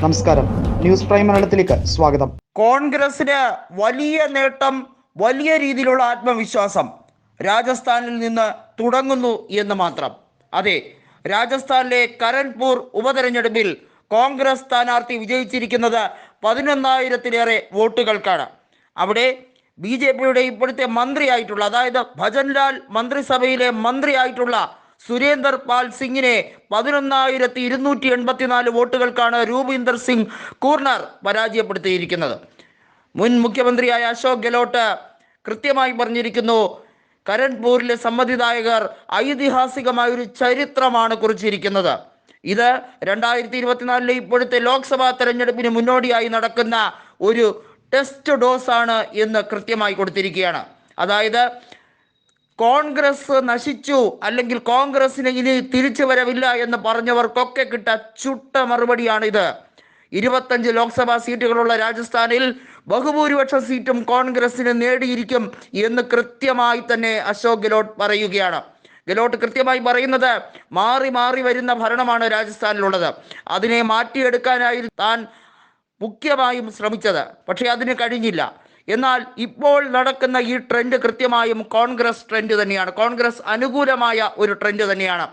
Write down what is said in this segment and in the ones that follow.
നമസ്കാരം. News prime മലയാളത്തിലേക്ക് സ്വാഗതം. കോൺഗ്രസിന് വലിയ നേട്ടം വലിയ രീതിയിലുള്ള ആത്മവിശ്വാസം രാജസ്ഥാനിൽ നിന്ന് തുടങ്ങുന്നു എന്ന് മാത്രം. അതെ രാജസ്ഥാനിലെ കരൺപൂർ ഉപതെരഞ്ഞെടുപ്പിൽ കോൺഗ്രസ് സ്ഥാനാർത്ഥി വിജയിച്ചിരിക്കുന്നത് പതിനൊന്നായിരത്തിലേറെ വോട്ടുകൾക്കാണ്. അവിടെ ബി ജെ പിയുടെ ഇപ്പോഴത്തെ മന്ത്രിയായിട്ടുള്ള അതായത് ഭജൻലാൽ മന്ത്രിസഭയിലെ മന്ത്രിയായിട്ടുള്ള സുരേന്ദർ പാൽ സിംഗിനെ പതിനൊന്നായിരത്തി ഇരുന്നൂറ്റി എൺപത്തിനാല് വോട്ടുകൾക്കാണ് രൂപീന്ദർ സിംഗ് കൂർണർ പരാജയപ്പെടുത്തിയിരിക്കുന്നത്. മുൻ മുഖ്യമന്ത്രിയായ അശോക് ഗെലോട്ട് കൃത്യമായി പറഞ്ഞിരിക്കുന്നു കരൺപൂരിലെ സമ്മതിദായകർ ഐതിഹാസികമായ ഒരു ചരിത്രമാണ് കുറിച്ചിരിക്കുന്നത്. ഇത് രണ്ടായിരത്തി ഇരുപത്തിനാലിലെ ഇപ്പോഴത്തെ ലോക്സഭാ തെരഞ്ഞെടുപ്പിന് മുന്നോടിയായി നടക്കുന്ന ഒരു ടെസ്റ്റ് ഡോസ് ആണ് എന്ന് കൃത്യമായി കൊടുത്തിരിക്കുകയാണ്. അതായത് കോൺഗ്രസ് നശിച്ചു അല്ലെങ്കിൽ കോൺഗ്രസിന് ഇനി തിരിച്ചു വരവില്ല എന്ന് പറഞ്ഞവർക്കൊക്കെ കിട്ട ചുട്ട മറുപടിയാണിത്. ഇരുപത്തഞ്ച് ലോക്സഭാ സീറ്റുകളുള്ള രാജസ്ഥാനിൽ ബഹുഭൂരിപക്ഷ സീറ്റും കോൺഗ്രസിന് നേടിയിരിക്കും എന്ന് കൃത്യമായി തന്നെ അശോക് ഗെലോട്ട് പറയുകയാണ്. ഗെലോട്ട് കൃത്യമായി പറയുന്നത് മാറി മാറി വരുന്ന ഭരണമാണ് രാജസ്ഥാനിലുള്ളത്. അതിനെ മാറ്റിയെടുക്കാനായി താൻ മുഖ്യമായും ശ്രമിച്ചത്. പക്ഷെ അതിന് കഴിഞ്ഞില്ല. എന്നാൽ ഇപ്പോൾ നടക്കുന്ന ഈ ട്രെൻഡ് കൃത്യമായും കോൺഗ്രസ് ട്രെൻഡ് തന്നെയാണ്. കോൺഗ്രസ് അനുകൂലമായ ഒരു ട്രെൻഡ് തന്നെയാണ്.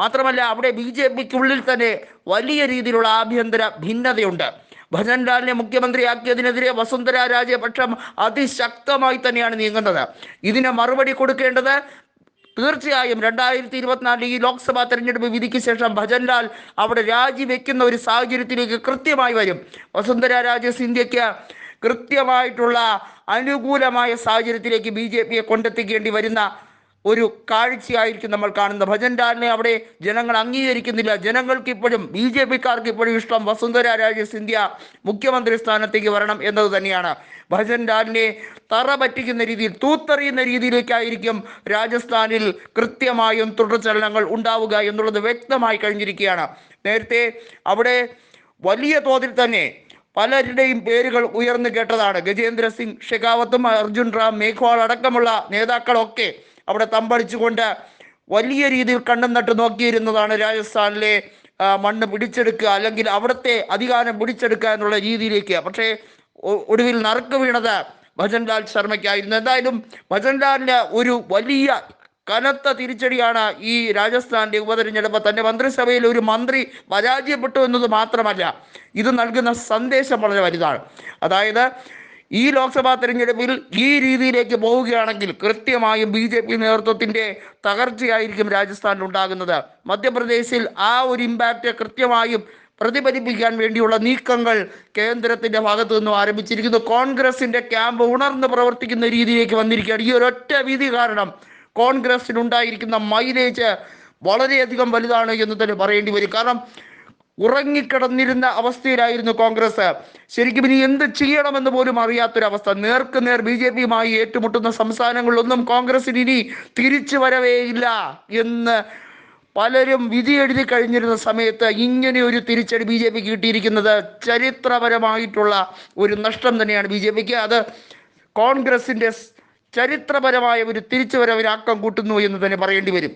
മാത്രമല്ല അവിടെ ബി ജെ പിക്കുള്ളിൽ തന്നെ വലിയ രീതിയിലുള്ള ആഭ്യന്തര ഭിന്നതയുണ്ട്. ഭജൻലാലിനെ മുഖ്യമന്ത്രിയാക്കിയതിനെതിരെ വസുന്ധര രാജെ പക്ഷം അതിശക്തമായി തന്നെയാണ് നീങ്ങുന്നത്. ഇതിന് മറുപടി കൊടുക്കേണ്ടത് തീർച്ചയായും രണ്ടായിരത്തി ഇരുപത്തിനാലിൽ ഈ ലോക്സഭാ തെരഞ്ഞെടുപ്പ് വിധിക്ക് ശേഷം ഭജൻലാൽ അവിടെ രാജിവെക്കുന്ന ഒരു സാഹചര്യത്തിലേക്ക് കൃത്യമായി വരും. വസുന്ധര രാജെ സിന്ധ്യയ്ക്ക് കൃത്യമായിട്ടുള്ള അനുകൂലമായ സാഹചര്യത്തിലേക്ക് ബി ജെ പിയെ കൊണ്ടെത്തിക്കേണ്ടി വരുന്ന ഒരു കാഴ്ചയായിരിക്കും നമ്മൾ കാണുന്നത്. ഭജൻലാലിനെ അവിടെ ജനങ്ങൾ അംഗീകരിക്കുന്നില്ല. ജനങ്ങൾക്ക് ഇപ്പോഴും ബി ജെ പിക്കാർക്ക് ഇപ്പോഴും ഇഷ്ടം വസുന്ധര രാജ സിന്ധ്യ മുഖ്യമന്ത്രി സ്ഥാനത്തേക്ക് വരണം എന്നത് തന്നെയാണ്. ഭജൻഡാലിനെ തറ പറ്റിക്കുന്ന രീതിയിൽ തൂത്തെറിയുന്ന രീതിയിലേക്കായിരിക്കും രാജസ്ഥാനിൽ കൃത്യമായും തുടർചലനങ്ങൾ ഉണ്ടാവുക എന്നുള്ളത് വ്യക്തമായി കഴിഞ്ഞിരിക്കുകയാണ്. നേരത്തെ അവിടെ വലിയ തോതിൽ തന്നെ പലരുടെയും പേരുകൾ ഉയർന്നു കേട്ടതാണ്. ഗജേന്ദ്ര സിംഗ് ഷെഖാവത്തും അർജുൻ റാം മേഘ്വാൾ അടക്കമുള്ള നേതാക്കളൊക്കെ അവിടെ തമ്പടിച്ചുകൊണ്ട് വലിയ രീതിയിൽ കണ്ണും നട്ട് നോക്കിയിരുന്നതാണ് രാജസ്ഥാനിലെ മണ്ണ് പിടിച്ചെടുക്കുക അല്ലെങ്കിൽ അവിടുത്തെ അധികാരം പിടിച്ചെടുക്കുക എന്നുള്ള രീതിയിലേക്ക്. പക്ഷേ ഒടുവിൽ നറുക്ക് വീണത് ഭജൻലാൽ ശർമ്മയ്ക്കായിരുന്നു. എന്തായാലും ഭജൻലാലിന് ഒരു വലിയ കനത്ത തിരിച്ചടിയാണ് ഈ രാജസ്ഥാന്റെ ഉപതെരഞ്ഞെടുപ്പ്. തന്റെ മന്ത്രിസഭയിൽ ഒരു മന്ത്രി പരാജയപ്പെട്ടു എന്നത് മാത്രമല്ല ഇത് നൽകുന്ന സന്ദേശം വളരെ വലുതാണ്. അതായത് ഈ ലോക്സഭാ തെരഞ്ഞെടുപ്പിൽ ഈ രീതിയിലേക്ക് പോവുകയാണെങ്കിൽ കൃത്യമായും ബി ജെ പി നേതൃത്വത്തിന്റെ തകർച്ചയായിരിക്കും രാജസ്ഥാനിൽ ഉണ്ടാകുന്നത് മധ്യപ്രദേശിൽ ആ ഒരു ഇമ്പാക്റ്റ് കൃത്യമായും പ്രതിഫലിപ്പിക്കാൻ വേണ്ടിയുള്ള നീക്കങ്ങൾ കേന്ദ്രത്തിന്റെ ഭാഗത്തു നിന്നും ആരംഭിച്ചിരിക്കുന്നു. കോൺഗ്രസിന്റെ ക്യാമ്പ് ഉണർന്ന് പ്രവർത്തിക്കുന്ന രീതിയിലേക്ക് വന്നിരിക്കുകയാണ്. ഈ ഒരൊറ്റ വിധി കാരണം കോൺഗ്രസിനുണ്ടായിരിക്കുന്ന മൈലേജ് വളരെയധികം വലുതാണ് എന്ന് തന്നെ പറയേണ്ടി വരും. കാരണം ഉറങ്ങിക്കിടന്നിരുന്ന അവസ്ഥയിലായിരുന്നു കോൺഗ്രസ്. ശരിക്കും ഇനി എന്ത് ചെയ്യണമെന്ന് പോലും അറിയാത്തൊരവസ്ഥ. നേർക്ക് നേർ ബി ജെ പിയുമായി ഏറ്റുമുട്ടുന്ന സംസ്ഥാനങ്ങളിലൊന്നും കോൺഗ്രസിന് ഇനി തിരിച്ചു വരവേയില്ല എന്ന് പലരും വിധി എഴുതി കഴിഞ്ഞിരുന്ന സമയത്ത് ഇങ്ങനെ ഒരു തിരിച്ചടി ബി ജെ പിക്ക് കിട്ടിയിരിക്കുന്നത് ചരിത്രപരമായിട്ടുള്ള ഒരു നഷ്ടം തന്നെയാണ് ബി ജെ പിക്ക്. അത് കോൺഗ്രസിന്റെ ചരിത്രപരമായ ഒരു തിരിച്ചുവരവിന് ആക്കം കൂട്ടുന്നു എന്ന് തന്നെ പറയേണ്ടി വരും.